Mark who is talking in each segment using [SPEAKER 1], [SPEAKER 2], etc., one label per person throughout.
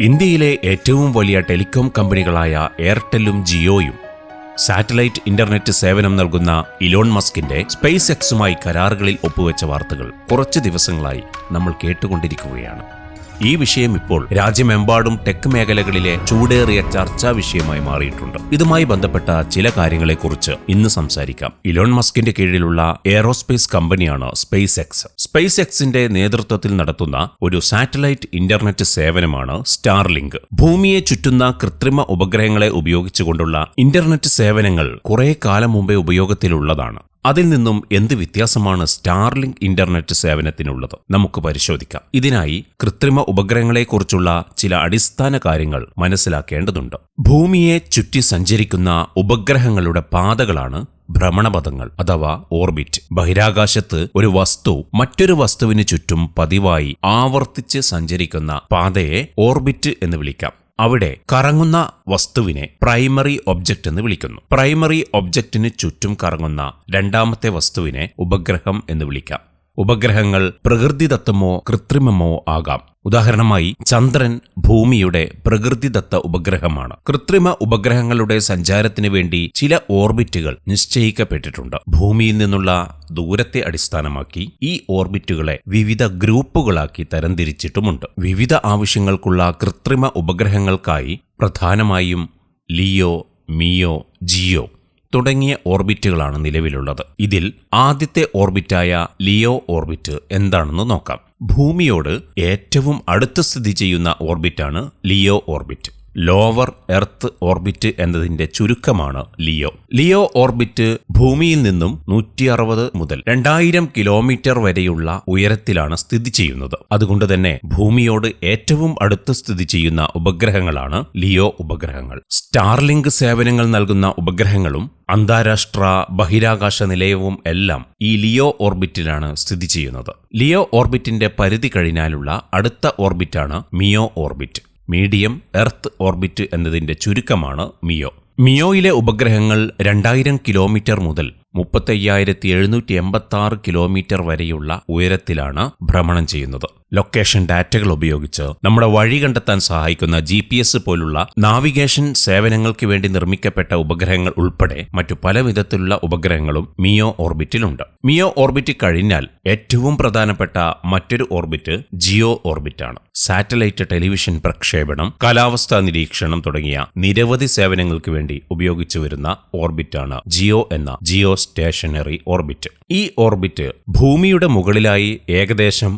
[SPEAKER 1] ഇന്ത്യയിലെ ഏറ്റവും വലിയ ടെലികോം കമ്പനികളായ എയർടെല്ലും ജിയോയും സാറ്റലൈറ്റ് ഇന്റർനെറ്റ് സേവനം നൽകുന്ന ഇലോൺ മസ്കിന്റെ സ്പേസ് എക്സുമായി കരാറുകളിൽ ഒപ്പുവെച്ച വാർത്തകൾ കുറച്ച് ദിവസങ്ങളായി നമ്മൾ കേട്ടുകൊണ്ടിരിക്കുകയാണ്. ഈ വിഷയം ഇപ്പോൾ രാജ്യമെമ്പാടും ടെക് മേഖലകളിലെ ചൂടേറിയ ചർച്ചാ വിഷയമായി മാറിയിട്ടുണ്ട്. ഇതുമായി ബന്ധപ്പെട്ട ചില കാര്യങ്ങളെക്കുറിച്ച് ഇന്ന് സംസാരിക്കാം. ഇലോൺ മസ്കിന്റെ കീഴിലുള്ള എയറോസ്പേസ് കമ്പനിയാണ് സ്പേസ് എക്സ്. സ്പേസ് എക്സിന്റെ നേതൃത്വത്തിൽ നടത്തുന്ന ഒരു സാറ്റലൈറ്റ് ഇന്റർനെറ്റ് സേവനമാണ് സ്റ്റാർലിങ്ക്. ഭൂമിയെ ചുറ്റുന്ന കൃത്രിമ ഉപഗ്രഹങ്ങളെ ഉപയോഗിച്ചുകൊണ്ടുള്ള ഇന്റർനെറ്റ് സേവനങ്ങൾ കുറെ കാലം മുമ്പേ ഉപയോഗത്തിലുള്ളതാണ്. അതിൽ നിന്നും എന്ത് വ്യത്യാസമാണ് സ്റ്റാർലിങ്ക് ഇന്റർനെറ്റ് സേവനത്തിനുള്ളത്? നമുക്ക് പരിശോധിക്കാം. ഇതിനായി കൃത്രിമ ഉപഗ്രഹങ്ങളെക്കുറിച്ചുള്ള ചില അടിസ്ഥാന കാര്യങ്ങൾ മനസ്സിലാക്കേണ്ടതുണ്ട്. ഭൂമിയെ ചുറ്റി സഞ്ചരിക്കുന്ന ഉപഗ്രഹങ്ങളുടെ പാതകളാണ് ഭ്രമണപഥങ്ങൾ അഥവാ ഓർബിറ്റ്. ബഹിരാകാശത്ത് ഒരു വസ്തു മറ്റൊരു വസ്തുവിന് ചുറ്റും പതിവായി ആവർത്തിച്ച് സഞ്ചരിക്കുന്ന പാതയെ ഓർബിറ്റ് എന്ന് വിളിക്കാം. അവിടെ കറങ്ങുന്ന വസ്തുവിനെ പ്രൈമറി ഒബ്ജക്റ്റ് എന്ന് വിളിക്കുന്നു. പ്രൈമറി ഒബ്ജക്റ്റിന് ചുറ്റും കറങ്ങുന്ന രണ്ടാമത്തെ വസ്തുവിനെ ഉപഗ്രഹം എന്ന് വിളിക്കാം. ഉപഗ്രഹങ്ങൾ പ്രകൃതിദത്തമോ കൃത്രിമമോ ആകാം. ഉദാഹരണമായി ചന്ദ്രൻ ഭൂമിയുടെ പ്രകൃതിദത്ത ഉപഗ്രഹമാണ്. കൃത്രിമ ഉപഗ്രഹങ്ങളുടെ സഞ്ചാരത്തിന് വേണ്ടി ചില ഓർബിറ്റുകൾ നിശ്ചയിക്കപ്പെട്ടിട്ടുണ്ട്. ഭൂമിയിൽ നിന്നുള്ള ദൂരത്തെ അടിസ്ഥാനമാക്കി ഈ ഓർബിറ്റുകളെ വിവിധ ഗ്രൂപ്പുകളാക്കി തരംതിരിച്ചിട്ടുമുണ്ട്. വിവിധ ആവശ്യങ്ങൾക്കുള്ള കൃത്രിമ ഉപഗ്രഹങ്ങൾക്കായി പ്രധാനമായും ലിയോ മിയോ ജിയോ തുടങ്ങിയ ഓർബിറ്റുകളാണ് നിലവിലുള്ളത്. ഇതിൽ ആദ്യത്തെ ഓർബിറ്റായ ലിയോ ഓർബിറ്റ് എന്താണെന്ന് നോക്കാം. ഭൂമിയോട് ഏറ്റവും അടുത്ത് സ്ഥിതി ചെയ്യുന്ന ഓർബിറ്റാണ് LEO orbit. Lower earth orbit എന്നതിന്റെ ചുരുക്കമാണ് ലിയോ. ലിയോ ഓർബിറ്റ് ഭൂമിയിൽ നിന്നും നൂറ്റി അറുപത് മുതൽ രണ്ടായിരം കിലോമീറ്റർ വരെയുള്ള ഉയരത്തിലാണ് സ്ഥിതി ചെയ്യുന്നത്. അതുകൊണ്ട് തന്നെ ഭൂമിയോട് ഏറ്റവും അടുത്ത് സ്ഥിതി ചെയ്യുന്ന ഉപഗ്രഹങ്ങളാണ് ലിയോ ഉപഗ്രഹങ്ങൾ. സ്റ്റാർലിങ്ക് സേവനങ്ങൾ നൽകുന്ന ഉപഗ്രഹങ്ങളും അന്താരാഷ്ട്ര ബഹിരാകാശ നിലയവും എല്ലാം ഈ ലിയോ ഓർബിറ്റിലാണ് സ്ഥിതി ചെയ്യുന്നത്. ലിയോ ഓർബിറ്റിന്റെ പരിധി കഴിഞ്ഞാലുള്ള അടുത്ത ഓർബിറ്റാണ് MEO orbit. Medium earth orbit എന്നതിന്റെ ചുരുക്കമാണ് മിയോ. മിയോയിലെ ഉപഗ്രഹങ്ങൾ രണ്ടായിരം കിലോമീറ്റർ മുതൽ മുപ്പത്തയ്യായിരത്തി എഴുന്നൂറ്റി എൺപത്തി ആറ് കിലോമീറ്റർ വരെയുള്ള ഉയരത്തിലാണ് ഭ്രമണം ചെയ്യുന്നത്. ലൊക്കേഷൻ ഡാറ്റകൾ ഉപയോഗിച്ച് നമ്മുടെ വഴി കണ്ടെത്താൻ സഹായിക്കുന്ന ജി പി എസ് പോലുള്ള നാവിഗേഷൻ സേവനങ്ങൾക്ക് വേണ്ടി നിർമ്മിക്കപ്പെട്ട ഉപഗ്രഹങ്ങൾ ഉൾപ്പെടെ മറ്റു പല വിധത്തിലുള്ള ഉപഗ്രഹങ്ങളും മിയോ ഓർബിറ്റിലുണ്ട് മിയോ ഓർബിറ്റ് കഴിഞ്ഞാൽ ഏറ്റവും പ്രധാനപ്പെട്ട മറ്റൊരു ഓർബിറ്റ് ജിയോ ഓർബിറ്റാണ് സാറ്റലൈറ്റ് ടെലിവിഷൻ പ്രക്ഷേപണം കാലാവസ്ഥാ നിരീക്ഷണം തുടങ്ങിയ നിരവധി സേവനങ്ങൾക്ക് വേണ്ടി ഉപയോഗിച്ചു വരുന്ന ഓർബിറ്റാണ് ജിയോ എന്ന ജിയോ സ്റ്റേഷനറി ഓർബിറ്റ് ഈ ഓർബിറ്റ് ഭൂമിയുടെ മുകളിലായി ഏകദേശം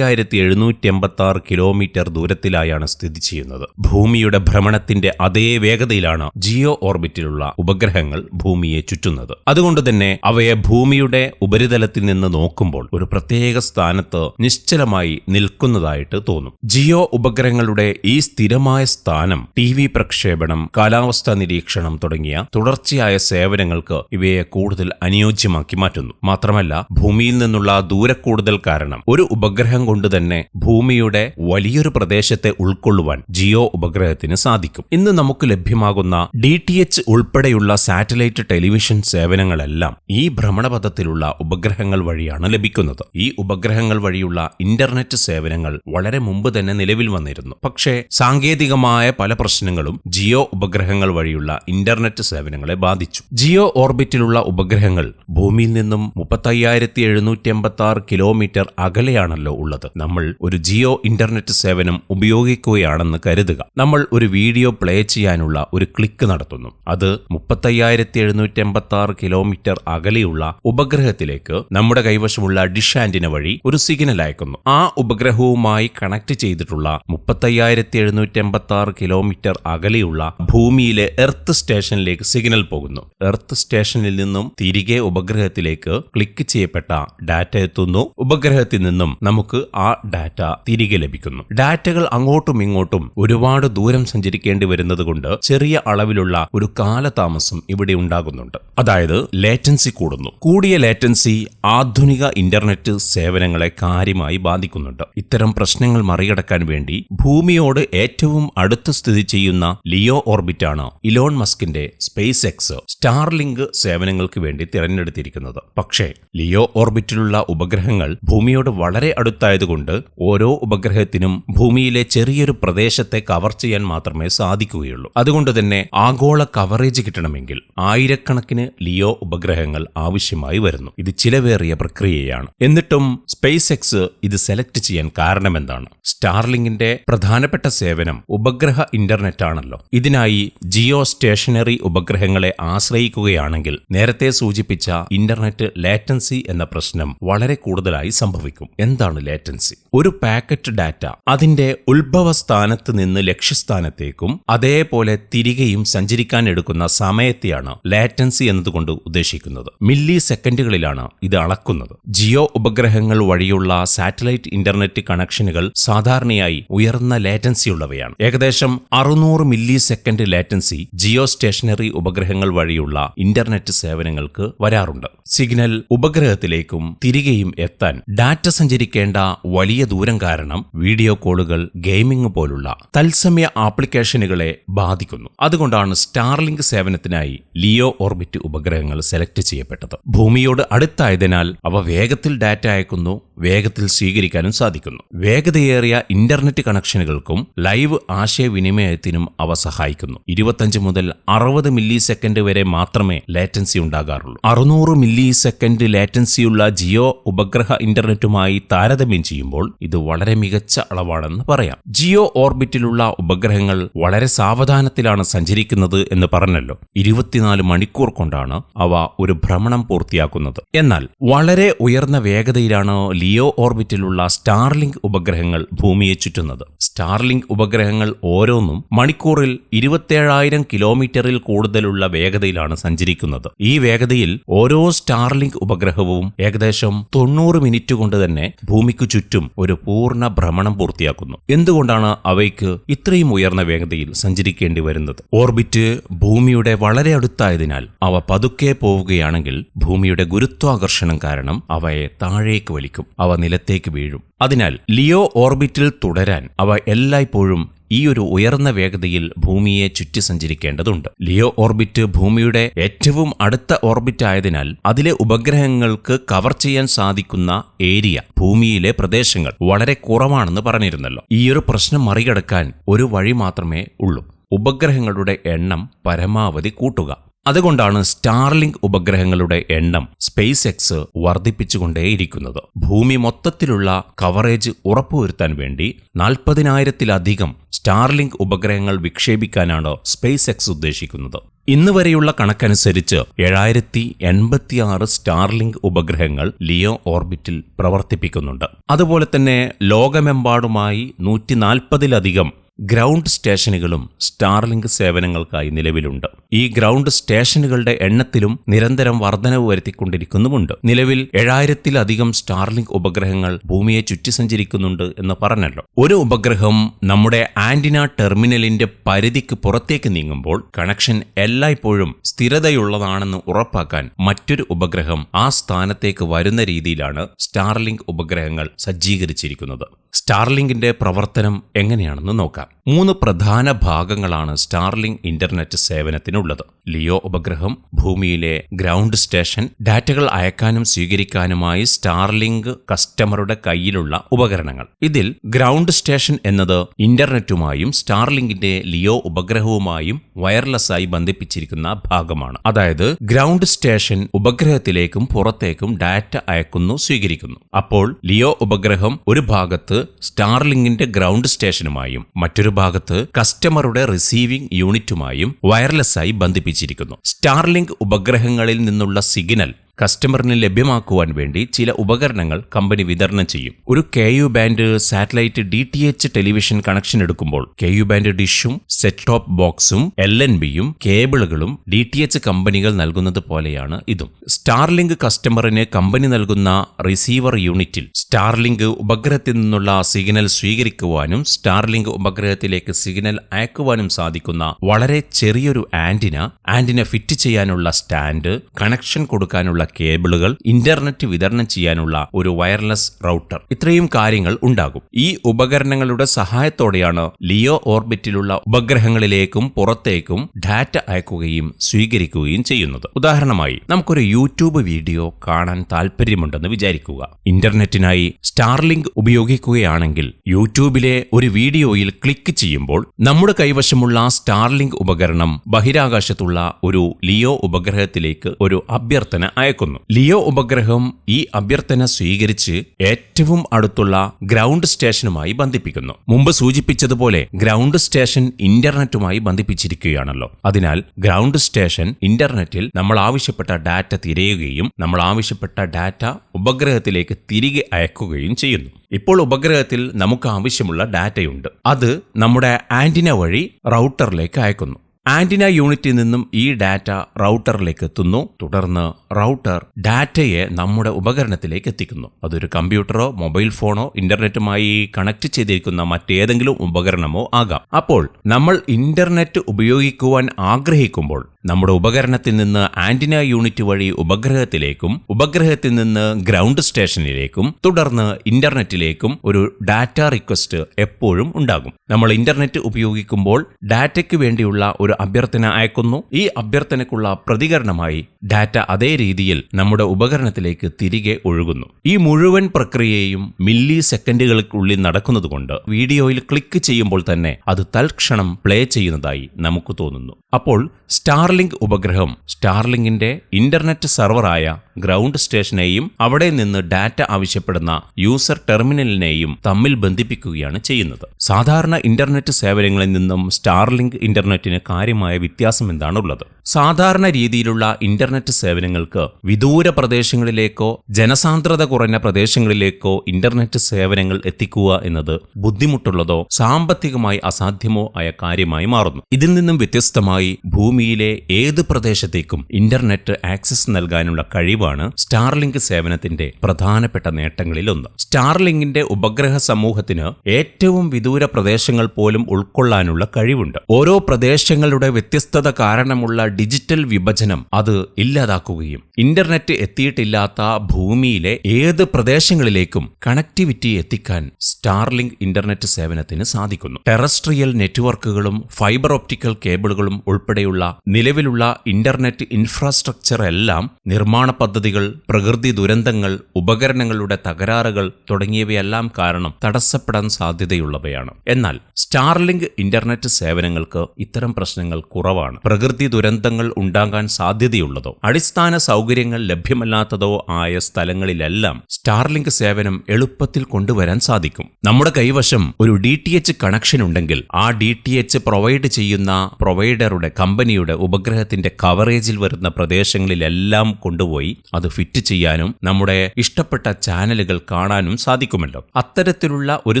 [SPEAKER 1] മുപ്പത്തയ്യായിരത്തി എഴുന്നൂറ്റി എൺപത്തി ആറ് കിലോമീറ്റർ ദൂരത്തിലായാണ് സ്ഥിതി ചെയ്യുന്നത്. ഭൂമിയുടെ ഭ്രമണത്തിന്റെ അതേ വേഗതയിലാണ് ജിയോ ഓർബിറ്റിലുള്ള ഉപഗ്രഹങ്ങൾ ഭൂമിയെ ചുറ്റുന്നത്. അതുകൊണ്ട് തന്നെ അവയെ ഭൂമിയുടെ ഉപരിതലത്തിൽ നിന്ന് നോക്കുമ്പോൾ ഒരു പ്രത്യേക സ്ഥാനത്ത് നിശ്ചലമായി നിൽക്കുന്നതായിട്ട് തോന്നും. ജിയോ ഉപഗ്രഹങ്ങളുടെ ഈ സ്ഥിരമായ സ്ഥാനം ടി വി പ്രക്ഷേപണം കാലാവസ്ഥാ നിരീക്ഷണം തുടങ്ങിയ തുടർച്ചയായ സേവനങ്ങൾക്ക് ഇവയെ കൂടുതൽ അനുയോജ്യമാക്കി മാറ്റുന്നു. മാത്രമല്ല ഭൂമിയിൽ നിന്നുള്ള ദൂരക്കൂടുതൽ കാരണം ഒരു ഉപഗ്രഹം കൊണ്ട് തന്നെ ഭൂമിയുടെ വലിയൊരു പ്രദേശത്തെ ഉൾക്കൊള്ളുവാൻ ജിയോ ഉപഗ്രഹത്തിന് സാധിക്കും. ഇന്ന് നമുക്ക് ലഭ്യമാകുന്ന ഡി ടി എച്ച് ഉൾപ്പെടെയുള്ള സാറ്റലൈറ്റ് ടെലിവിഷൻ സേവനങ്ങളെല്ലാം ഈ ഭ്രമണപഥത്തിലുള്ള ഉപഗ്രഹങ്ങൾ വഴിയാണ് ലഭിക്കുന്നത്. ഈ ഉപഗ്രഹങ്ങൾ വഴിയുള്ള ഇന്റർനെറ്റ് സേവനങ്ങൾ വളരെ മുമ്പ് തന്നെ നിലവിൽ വന്നിരുന്നു. പക്ഷേ സാങ്കേതികമായ പല പ്രശ്നങ്ങളും ജിയോ ഉപഗ്രഹങ്ങൾ വഴിയുള്ള ഇന്റർനെറ്റ് സേവനങ്ങളെ ബാധിച്ചു. ജിയോ ഓർബിറ്റിലുള്ള ഉപഗ്രഹങ്ങൾ ഭൂമിയിൽ നിന്നും മുപ്പത്തയ്യായിരത്തി എഴുന്നൂറ്റി എൺപത്തി ആറ് കിലോമീറ്റർ അകലെയാണല്ലോ ഉള്ളത്. നമ്മൾ ഒരു ജിയോ ഇന്റർനെറ്റ് സേവനം ഉപയോഗിക്കുകയാണെന്ന് കരുതുക. നമ്മൾ ഒരു വീഡിയോ പ്ലേ ചെയ്യാനുള്ള ഒരു ക്ലിക്ക് നടത്തുന്നു. അത് മുപ്പത്തയ്യായിരത്തി എഴുന്നൂറ്റി എൺപത്തി ആറ് കിലോമീറ്റർ അകലെയുള്ള ഉപഗ്രഹത്തിലേക്ക് നമ്മുടെ കൈവശമുള്ള ഡിഷ് ആന്റിന വഴി ഒരു സിഗ്നൽ അയക്കുന്നു. ആ ഉപഗ്രഹവുമായി കണക്ട് ചെയ്തിട്ടുള്ള മുപ്പത്തയ്യായിരത്തി എഴുന്നൂറ്റി എൺപത്തി ആറ് കിലോമീറ്റർ അകലെയുള്ള ഭൂമിയിലെ എർത്ത് സ്റ്റേഷനിലേക്ക് സിഗ്നൽ പോകുന്നു. എർത്ത് സ്റ്റേഷനിൽ നിന്നും തിരികെ ഉപഗ്രഹത്തിലേക്ക് ക്ലിക്ക് ചെയ്യപ്പെട്ട ഡാറ്റ എത്തുന്നു. ഉപഗ്രഹത്തിൽ നിന്നും നമുക്ക് ആ ഡാറ്റ തിരികെ ലഭിക്കുന്നു. ഡാറ്റകൾ അങ്ങോട്ടും ഇങ്ങോട്ടും ഒരുപാട് ദൂരം സഞ്ചരിക്കേണ്ടി വരുന്നത് കൊണ്ട് ചെറിയ അളവിലുള്ള ഒരു കാലതാമസം ഇവിടെ ഉണ്ടാകുന്നുണ്ട്. അതായത് ലേറ്റൻസി കൂടുന്നു. കൂടിയ ലേറ്റൻസി ആധുനിക ഇന്റർനെറ്റ് സേവനങ്ങളെ കാര്യമായി ബാധിക്കുന്നുണ്ട്. ഇത്തരം പ്രശ്നങ്ങൾ മറികടക്കാൻ വേണ്ടി ഭൂമിയോട് ഏറ്റവും അടുത്ത് സ്ഥിതി ചെയ്യുന്ന ലിയോ ഓർബിറ്റാണ് ഇലോൺ മസ്കിന്റെ സ്പേസ് എക്സ് സ്റ്റാർലിങ്ക് സേവനങ്ങൾക്ക് വേണ്ടി തിരഞ്ഞെടുത്തിരിക്കുന്നത്. പക്ഷേ ലിയോ ഓർബിറ്റിലുള്ള ഉപഗ്രഹങ്ങൾ ഭൂമിയോട് വളരെ അടുത്തായതുകൊണ്ട് കൊണ്ട് ഓരോ ഉപഗ്രഹത്തിനും ഭൂമിയിലെ ചെറിയൊരു പ്രദേശത്തെ കവർ ചെയ്യാൻ മാത്രമേ സാധിക്കുകയുള്ളൂ. അതുകൊണ്ട് തന്നെ ആഗോള കവറേജ് കിട്ടണമെങ്കിൽ ആയിരക്കണക്കിന് ലിയോ ഉപഗ്രഹങ്ങൾ ആവശ്യമായി വരുന്നു. ഇത് ചിലവേറിയ പ്രക്രിയയാണ്. എന്നിട്ടും സ്പേസ് എക്സ് ഇത് സെലക്ട് ചെയ്യാൻ കാരണമെന്താണ്? സ്റ്റാർലിങ്കിന്റെ പ്രധാനപ്പെട്ട സേവനം ഉപഗ്രഹ ഇന്റർനെറ്റ് ആണല്ലോ. ഇതിനായി ജിയോ സ്റ്റേഷനറി ഉപഗ്രഹങ്ങളെ ആശ്രയിക്കുകയാണെങ്കിൽ നേരത്തെ സൂചിപ്പിച്ച ഇന്റർനെറ്റ് ലേറ്റൻസി എന്ന പ്രശ്നം വളരെ കൂടുതലായി സംഭവിക്കും. എന്താണ് ലേറ്റൻസി ഒരു പാക്കറ്റ് ഡാറ്റ അതിന്റെ ഉത്ഭവ സ്ഥാനത്ത് നിന്ന് ലക്ഷ്യസ്ഥാനത്തേക്കും അതേപോലെ തിരികെയും സഞ്ചരിക്കാൻ എടുക്കുന്ന സമയത്തെയാണ് ലേറ്റൻസി എന്നതുകൊണ്ട് ഉദ്ദേശിക്കുന്നത്. മില്ലി സെക്കൻഡുകളിലാണ് ഇത് അളക്കുന്നത്. ജിയോ ഉപഗ്രഹങ്ങൾ വഴിയുള്ള സാറ്റലൈറ്റ് ഇന്റർനെറ്റ് കണക്ഷനുകൾ സാധാരണയായി ഉയർന്ന ലേറ്റൻസി ഉള്ളവയാണ് ഏകദേശം അറുന്നൂറ് millisecond latency geo stationery ഉപഗ്രഹങ്ങൾ വഴിയുള്ള ഇന്റർനെറ്റ് സേവനങ്ങൾക്ക് വരാറുണ്ട്. സിഗ്നൽ ഉപഗ്രഹത്തിലേക്കും തിരികെയും എത്താൻ ഡാറ്റ സഞ്ചരിക്കേണ്ട വലിയ ദൂരം കാരണം വീഡിയോ കോളുകൾ ഗെയിമിംഗ് പോലുള്ള തത്സമയ ആപ്ലിക്കേഷനുകളെ ബാധിക്കുന്നു. അതുകൊണ്ടാണ് സ്റ്റാർലിങ്ക് സേവനത്തിനായി ലിയോ ഓർബിറ്റ് ഉപഗ്രഹങ്ങൾ സെലക്ട് ചെയ്യപ്പെട്ടത്. ഭൂമിയോട് അടുത്തായതിനാൽ അവ വേഗത്തിൽ ഡാറ്റ അയക്കുന്നു വേഗത്തിൽ സ്വീകരിക്കാനും സാധിക്കുന്നു. വേഗതയേറിയ ഇന്റർനെറ്റ് കണക്ഷനുകൾക്കും ലൈവ് ആശയവിനിമയത്തിനും അവ സഹായിക്കുന്നു. ഇരുപത്തഞ്ച് മുതൽ അറുപത് മില്ലി സെക്കൻഡ് വരെ മാത്രമേ ലേറ്റൻസി ഉണ്ടാകാറുള്ളൂ. അറുന്നൂറ് മില്ലി സെക്കൻഡ് ലേറ്റൻസിയുള്ള ജിയോ ഉപഗ്രഹ ഇന്റർനെറ്റുമായി താരതമ്യം ചെയ്യുമ്പോൾ ഇത് വളരെ മികച്ച അളവാണെന്ന് പറയാം. ജിയോ ഓർബിറ്റിലുള്ള ഉപഗ്രഹങ്ങൾ വളരെ സാവധാനത്തിലാണ് സഞ്ചരിക്കുന്നത് എന്ന് പറഞ്ഞല്ലോ. ഇരുപത്തിനാല് മണിക്കൂർ കൊണ്ടാണ് അവ ഒരു ഭ്രമണം പൂർത്തിയാക്കുന്നത്. എന്നാൽ വളരെ ഉയർന്ന വേഗതയിലാണ് ലിയോ ഓർബിറ്റിലുള്ള സ്റ്റാർലിങ്ക് ഉപഗ്രഹങ്ങൾ ഭൂമിയെ ചുറ്റുന്നത്. സ്റ്റാർലിങ്ക് ഉപഗ്രഹങ്ങൾ ഓരോന്നും മണിക്കൂറിൽ ഇരുപത്തേഴായിരം കിലോമീറ്ററിൽ കൂടുതലുള്ള വേഗതയിലാണ് സഞ്ചരിക്കുന്നത്. ഈ വേഗതയിൽ ഓരോ സ്റ്റാർലിങ്ക് ഉപഗ്രഹവും ഏകദേശം തൊണ്ണൂറ് മിനിറ്റ് കൊണ്ട് തന്നെ ഭൂമിക്കു ചുറ്റും ഒരു പൂർണ ഭ്രമണം പൂർത്തിയാക്കുന്നു. എന്തുകൊണ്ടാണ് അവയ്ക്ക് ഇത്രയും ഉയർന്ന വേഗതയിൽ സഞ്ചരിക്കേണ്ടി വരുന്നത്? ഓർബിറ്റ് ഭൂമിയുടെ വളരെ അടുത്തായതിനാൽ അവ പതുക്കെ പോവുകയാണെങ്കിൽ ഭൂമിയുടെ ഗുരുത്വാകർഷണം കാരണം അവയെ താഴേക്ക് വലിക്കും. അവ നിലത്തേക്ക് വീഴും. അതിനാൽ ലിയോ ഓർബിറ്റിൽ തുടരാൻ അവ എല്ലായ്പ്പോഴും ഈ ഒരു ഉയർന്ന വേഗതയിൽ ഭൂമിയെ ചുറ്റി സഞ്ചരിക്കേണ്ടതുണ്ട്. ലിയോ ഓർബിറ്റ് ഭൂമിയുടെ ഏറ്റവും അടുത്ത ഓർബിറ്റ് ആയതിനാൽ അതിലെ ഉപഗ്രഹങ്ങൾക്ക് കവർ ചെയ്യാൻ സാധിക്കുന്ന ഏരിയ ഭൂമിയിലെ പ്രദേശങ്ങൾ വളരെ കുറവാണെന്ന് പറഞ്ഞിരുന്നല്ലോ. ഈ ഒരു പ്രശ്നം മറികടക്കാൻ ഒരു വഴി മാത്രമേ ഉള്ളൂ. ഉപഗ്രഹങ്ങളുടെ എണ്ണം പരമാവധി കൂട്ടുക. അതുകൊണ്ടാണ് സ്റ്റാർലിങ്ക് ഉപഗ്രഹങ്ങളുടെ എണ്ണം സ്പേസ് എക്സ് വർദ്ധിപ്പിച്ചുകൊണ്ടേയിരിക്കുന്നത്. ഭൂമി മൊത്തത്തിലുള്ള കവറേജ് ഉറപ്പുവരുത്താൻ വേണ്ടി നാൽപ്പതിനായിരത്തിലധികം സ്റ്റാർലിങ്ക് ഉപഗ്രഹങ്ങൾ വിക്ഷേപിക്കാനാണ് സ്പേസ് എക്സ് ഉദ്ദേശിക്കുന്നത്. ഇന്ന് വരെയുള്ള കണക്കനുസരിച്ച് ഏഴായിരത്തി എൺപത്തിയാറ് സ്റ്റാർലിങ്ക് ഉപഗ്രഹങ്ങൾ ലിയോ ഓർബിറ്റിൽ പ്രവർത്തിപ്പിക്കുന്നുണ്ട്. അതുപോലെ തന്നെ ലോകമെമ്പാടുമായി നൂറ്റി നാൽപ്പതിലധികം ഗ്രൗണ്ട് സ്റ്റേഷനുകളും സ്റ്റാർലിങ്ക് സേവനങ്ങൾക്കായി നിലവിലുണ്ട്. ഈ ഗ്രൗണ്ട് സ്റ്റേഷനുകളുടെ എണ്ണത്തിലും നിരന്തരം വർധനവ് വരുത്തിക്കൊണ്ടിരിക്കുന്നുമുണ്ട്. നിലവിൽ ഏഴായിരത്തിലധികം സ്റ്റാർലിങ്ക് ഉപഗ്രഹങ്ങൾ ഭൂമിയെ ചുറ്റി സഞ്ചരിക്കുന്നുണ്ട് എന്ന് പറഞ്ഞല്ലോ. ഒരു ഉപഗ്രഹം നമ്മുടെ ആന്റിന ടെർമിനലിന്റെ പരിധിക്ക് പുറത്തേക്ക് നീങ്ങുമ്പോൾ കണക്ഷൻ എല്ലായ്പ്പോഴും സ്ഥിരതയുള്ളതാണെന്ന് ഉറപ്പാക്കാൻ മറ്റൊരു ഉപഗ്രഹം ആ സ്ഥാനത്തേക്ക് വരുന്ന രീതിയിലാണ് സ്റ്റാർലിങ്ക് ഉപഗ്രഹങ്ങൾ സജ്ജീകരിച്ചിരിക്കുന്നത്. സ്റ്റാർലിങ്കിന്റെ പ്രവർത്തനം എങ്ങനെയാണെന്ന് നോക്കാം. മൂന്ന് പ്രധാന ഭാഗങ്ങളാണ് സ്റ്റാർലിങ്ക് ഇന്റർനെറ്റ് സേവനത്തിനുള്ളത്. ലിയോ ഉപഗ്രഹം ഭൂമിയിലെ ഗ്രൗണ്ട് സ്റ്റേഷൻ ഡാറ്റകൾ അയക്കാനും സ്വീകരിക്കാനുമായി സ്റ്റാർലിങ്ക് കസ്റ്റമറുടെ കയ്യിലുള്ള ഉപകരണങ്ങൾ. ഇതിൽ ഗ്രൗണ്ട് സ്റ്റേഷൻ എന്നത് ഇന്റർനെറ്റുമായും സ്റ്റാർലിങ്കിന്റെ ലിയോ ഉപഗ്രഹവുമായും വയർലെസ്സായി ബന്ധിപ്പിച്ചിരിക്കുന്ന ഭാഗമാണ്. അതായത് ഗ്രൗണ്ട് സ്റ്റേഷൻ ഉപഗ്രഹത്തിലേക്കും പുറത്തേക്കും ഡാറ്റ അയക്കുന്നു സ്വീകരിക്കുന്നു. അപ്പോൾ ലിയോ ഉപഗ്രഹം ഒരു ഭാഗത്ത് സ്റ്റാർലിങ്കിന്റെ ഗ്രൗണ്ട് സ്റ്റേഷനുമായും മറ്റൊരു ഭാഗത്ത് കസ്റ്റമറുടെ റിസീവിംഗ് യൂണിറ്റുമായും വയർലെസ്സായി ബന്ധിപ്പിച്ചിരിക്കുന്നു. സ്റ്റാർലിങ്ക് ഉപഗ്രഹങ്ങളിൽ നിന്നുള്ള സിഗ്നൽ കസ്റ്റമറിന് ലഭ്യമാക്കുവാൻ വേണ്ടി ചില ഉപകരണങ്ങൾ കമ്പനി വിതരണം ചെയ്യും. ഒരു K U band satellite D T H television connection എടുക്കുമ്പോൾ കെ യു ബാൻഡ് ഡിഷും സെറ്റ് ടോപ്പ് ബോക്സും എൽ എൻ ബിയും കേബിളുകളും ഡി ടി എച്ച് കമ്പനികൾ നൽകുന്നത് പോലെയാണ് ഇതും. സ്റ്റാർലിങ്ക് കസ്റ്റമറിന് കമ്പനി നൽകുന്ന റിസീവർ യൂണിറ്റിൽ സ്റ്റാർലിങ്ക് ഉപഗ്രഹത്തിൽ നിന്നുള്ള സിഗ്നൽ സ്വീകരിക്കുവാനും സ്റ്റാർലിങ്ക് ഉപഗ്രഹത്തിലേക്ക് സിഗ്നൽ അയക്കുവാനും സാധിക്കുന്ന വളരെ ചെറിയൊരു ആന്റിന ആന്റിന ഫിറ്റ് ചെയ്യാനുള്ള സ്റ്റാൻഡ് കണക്ഷൻ കൊടുക്കാനുള്ള കേബിളുകൾ ഇന്റർനെറ്റ് വിതരണം ചെയ്യാനുള്ള ഒരു വയർലെസ് റൗട്ടർ. ഇത്രയും കാര്യങ്ങൾ ഉണ്ടാകും. ഈ ഉപകരണങ്ങളുടെ സഹായത്തോടെയാണ് ലിയോ ഓർബിറ്റിലുള്ള ഉപഗ്രഹങ്ങളിലേക്കും പുറത്തേക്കും ഡാറ്റ അയക്കുകയും സ്വീകരിക്കുകയും ചെയ്യുന്നത്. ഉദാഹരണമായി നമുക്കൊരു യൂട്യൂബ് വീഡിയോ കാണാൻ താല്പര്യമുണ്ടെന്ന് വിചാരിക്കുക. ഇന്റർനെറ്റിനായി സ്റ്റാർലിങ്ക് ഉപയോഗിക്കുകയാണെങ്കിൽ യൂട്യൂബിലെ ഒരു വീഡിയോയിൽ ക്ലിക്ക് ചെയ്യുമ്പോൾ നമ്മുടെ കൈവശമുള്ള സ്റ്റാർലിങ്ക് ഉപകരണം ബഹിരാകാശത്തുള്ള ഒരു ലിയോ ഉപഗ്രഹത്തിലേക്ക് ഒരു അഭ്യർത്ഥന അയക്കുന്നു ലിയോ ഉപഗ്രഹം ഈ അഭ്യർത്ഥന സ്വീകരിച്ച് ഏറ്റവും അടുത്തുള്ള ഗ്രൗണ്ട് സ്റ്റേഷനുമായി ബന്ധിപ്പിക്കുന്നു. മുമ്പ് സൂചിപ്പിച്ചതുപോലെ ഗ്രൗണ്ട് സ്റ്റേഷൻ ഇന്റർനെറ്റുമായി ബന്ധിപ്പിച്ചിരിക്കുകയാണല്ലോ. അതിനാൽ ഗ്രൗണ്ട് സ്റ്റേഷൻ ഇന്റർനെറ്റിൽ നമ്മൾ ആവശ്യപ്പെട്ട ഡാറ്റ തിരയുകയും നമ്മൾ ആവശ്യപ്പെട്ട ഡാറ്റ ഉപഗ്രഹത്തിലേക്ക് തിരികെ അയക്കുകയും ചെയ്യുന്നു. ഇപ്പോൾ ഉപഗ്രഹത്തിൽ നമുക്ക് ആവശ്യമുള്ള ഡാറ്റയുണ്ട്. അത് നമ്മുടെ ആന്റിന വഴി റൗട്ടറിലേക്ക് അയക്കുന്നു. ആന്റിന യൂണിറ്റിൽ നിന്നും ഈ ഡാറ്റ റൗട്ടറിലേക്ക് എത്തുന്നു. തുടർന്ന് റൗട്ടർ ഡാറ്റയെ നമ്മുടെ ഉപകരണത്തിലേക്ക് എത്തിക്കുന്നു. അതൊരു കമ്പ്യൂട്ടറോ മൊബൈൽ ഫോണോ ഇന്റർനെറ്റുമായി കണക്ട് ചെയ്തിരിക്കുന്ന മറ്റേതെങ്കിലും ഉപകരണമോ ആകാം. അപ്പോൾ നമ്മൾ ഇന്റർനെറ്റ് ഉപയോഗിക്കുവാൻ ആഗ്രഹിക്കുമ്പോൾ നമ്മുടെ ഉപകരണത്തിൽ നിന്ന് ആന്റിന യൂണിറ്റ് വഴി ഉപഗ്രഹത്തിലേക്കും ഉപഗ്രഹത്തിൽ നിന്ന് ഗ്രൗണ്ട് സ്റ്റേഷനിലേക്കും തുടർന്ന് ഇന്റർനെറ്റിലേക്കും ഒരു ഡാറ്റ റിക്വസ്റ്റ് എപ്പോഴും ഉണ്ടാകും. നമ്മൾ ഇന്റർനെറ്റ് ഉപയോഗിക്കുമ്പോൾ ഡാറ്റയ്ക്ക് വേണ്ടിയുള്ള ഒരു അഭ്യർത്ഥന അയക്കുന്നു. ഈ അഭ്യർത്ഥനയ്ക്കുള്ള പ്രതികരണമായി ഡാറ്റ അതേ രീതിയിൽ നമ്മുടെ ഉപകരണത്തിലേക്ക് തിരികെ ഒഴുകുന്നു. ഈ മുഴുവൻ പ്രക്രിയയും മില്ലി സെക്കൻഡുകൾക്കുള്ളിൽ നടക്കുന്നതുകൊണ്ട് വീഡിയോയിൽ ക്ലിക്ക് ചെയ്യുമ്പോൾ തന്നെ അത് തൽക്ഷണം പ്ലേ ചെയ്യുന്നതായി നമുക്ക് തോന്നുന്നു. അപ്പോൾ സ്റ്റാർലിങ്ക് ഉപഗ്രഹം സ്റ്റാർലിങ്കിന്റെ ഇന്റർനെറ്റ് സെർവറായ ഗ്രൗണ്ട് സ്റ്റേഷനെയും അവിടെ നിന്ന് ഡാറ്റ ആവശ്യപ്പെടുന്ന യൂസർ ടെർമിനലിനെയും തമ്മിൽ ബന്ധിപ്പിക്കുകയാണ് ചെയ്യുന്നത്. സാധാരണ ഇന്റർനെറ്റ് സേവനങ്ങളിൽ നിന്നും സ്റ്റാർലിങ്ക് ഇന്റർനെറ്റിന് കാര്യമായ വ്യത്യാസം എന്താണുള്ളത് സാധാരണ രീതിയിലുള്ള ഇന്റർനെറ്റ് സേവനങ്ങൾക്ക് വിദൂര പ്രദേശങ്ങളിലേക്കോ ജനസാന്ദ്രത കുറഞ്ഞ പ്രദേശങ്ങളിലേക്കോ ഇന്റർനെറ്റ് സേവനങ്ങൾ എത്തിക്കുക എന്നത് ബുദ്ധിമുട്ടുള്ളതോ സാമ്പത്തികമായി അസാധ്യമോ ആയ കാര്യമായി മാറുന്നു. ഇതിൽ നിന്നും വ്യത്യസ്തമായി ഭൂമിയിലെ ഏത് പ്രദേശത്തേക്കും ഇന്റർനെറ്റ് ആക്സസ് നൽകാനുള്ള കഴിവാണ് സ്റ്റാർലിങ്ക് സേവനത്തിന്റെ പ്രധാനപ്പെട്ട നേട്ടങ്ങളിലൊന്ന്. സ്റ്റാർലിങ്കിന്റെ ഉപഗ്രഹ സമൂഹത്തിന് ഏറ്റവും വിദൂര പ്രദേശങ്ങൾ പോലും ഉൾക്കൊള്ളാനുള്ള കഴിവുണ്ട്. ഓരോ പ്രദേശങ്ങളുടെ വ്യത്യസ്തത കാരണമുള്ള ഡിജിറ്റൽ വിഭജനം അത് ഇല്ലാതാക്കുകയും ഇന്റർനെറ്റ് എത്തിയിട്ടില്ലാത്ത ഭൂമിയിലെ ഏത് പ്രദേശങ്ങളിലേക്കും കണക്ടിവിറ്റി എത്തിക്കാൻ സ്റ്റാർലിങ്ക് ഇന്റർനെറ്റ് സേവനത്തിന് സാധിക്കുന്നു. ടെറസ്ട്രിയൽ നെറ്റ്വർക്കുകളും ഫൈബർ ഒപ്റ്റിക്കൽ കേബിളുകളും ഉൾപ്പെടെയുള്ള നിലവിലുള്ള ഇന്റർനെറ്റ് ഇൻഫ്രാസ്ട്രക്ചർ എല്ലാം നിർമ്മാണ പദ്ധതികൾ പ്രകൃതി ദുരന്തങ്ങൾ ഉപകരണങ്ങളുടെ തകരാറുകൾ തുടങ്ങിയവയെല്ലാം കാരണം തടസ്സപ്പെടാൻ സാധ്യതയുള്ളവയാണ്. എന്നാൽ സ്റ്റാർലിങ്ക് ഇന്റർനെറ്റ് സേവനങ്ങൾക്ക് ഇത്തരം പ്രശ്നങ്ങൾ കുറവാണ്. പ്രകൃതി ദുരന്തങ്ങൾ ഉണ്ടാകാൻ സാധ്യതയുള്ളതോ അടിസ്ഥാന സൗകര്യങ്ങൾ ലഭ്യമല്ലാത്തതോ ആയ സ്ഥലങ്ങളിലെല്ലാം സ്റ്റാർലിങ്ക് സേവനം എളുപ്പത്തിൽ കൊണ്ടുവരാൻ സാധിക്കും. നമ്മുടെ കൈവശം ഒരു ഡി ടി എച്ച് കണക്ഷൻ ഉണ്ടെങ്കിൽ ആ ഡി ടി എച്ച് പ്രൊവൈഡ് ചെയ്യുന്ന പ്രൊവൈഡറുടെ കമ്പനിയുടെ ഉപഗ്രഹത്തിന്റെ കവറേജിൽ വരുന്ന പ്രദേശങ്ങളിലെല്ലാം കൊണ്ടുപോയി അത് ഫിറ്റ് ചെയ്യാനും നമ്മുടെ ഇഷ്ടപ്പെട്ട ചാനലുകൾ കാണാനും സാധിക്കുമല്ലോ. അത്തരത്തിലുള്ള ഒരു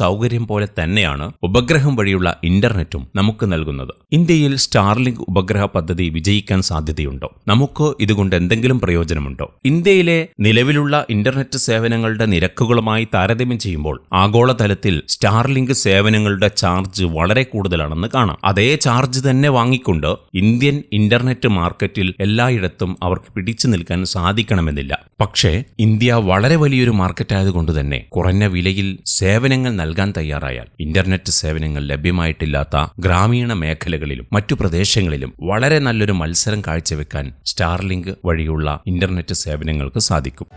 [SPEAKER 1] സൗകര്യം പോലെ തന്നെയാണ് ഉപഗ്രഹം വഴിയുള്ള ഇന്റർനെറ്റും നമുക്ക് നൽകുന്നത്. ഇന്ത്യയിൽ സ്റ്റാർലിങ്ക് ഉപഗ്രഹ പദ്ധതി വിജയിക്കാൻ സാധ്യതയുണ്ടോ? നമുക്ക് ഇതുകൊണ്ട് എന്തെങ്കിലും പ്രയോജനമുണ്ടോ? ഇന്ത്യയിലെ നിലവിലുള്ള ഇന്റർനെറ്റ് സേവനങ്ങളുടെ നിരക്കുകളുമായി താരതമ്യം ചെയ്യുമ്പോൾ ആഗോളതലത്തിൽ സ്റ്റാർലിങ്ക് സേവനങ്ങളുടെ ചാർജ് വളരെ കൂടുതലാണെന്ന് കാണാം. അതേ ചാർജ് തന്നെ വാങ്ങിക്കൊണ്ട് ഇന്ത്യൻ ഇന്റർനെറ്റ് മാർക്കറ്റിൽ എല്ലായിടത്തും അവർക്ക് പിടിച്ചു നിൽക്കാൻ സാധിക്കണമെന്നില്ല. പക്ഷേ ഇന്ത്യ വളരെ വലിയൊരു മാർക്കറ്റായതുകൊണ്ട് തന്നെ കുറഞ്ഞ വിലയിൽ സേവനങ്ങൾ നൽകാൻ തയ്യാറായാൽ ഇന്റർനെറ്റ് സേവനങ്ങൾ ലഭ്യമായിട്ടില്ലാത്ത ഗ്രാമീണ മേഖലകളിലും മറ്റു പ്രദേശങ്ങളിലും വളരെ നല്ലൊരു മത്സരം കാഴ്ചവെക്കാൻ സ്റ്റാർലിങ്ക് വഴിയുള്ള ഇന്റർനെറ്റ് സേവനങ്ങൾക്ക് സാധിക്കും.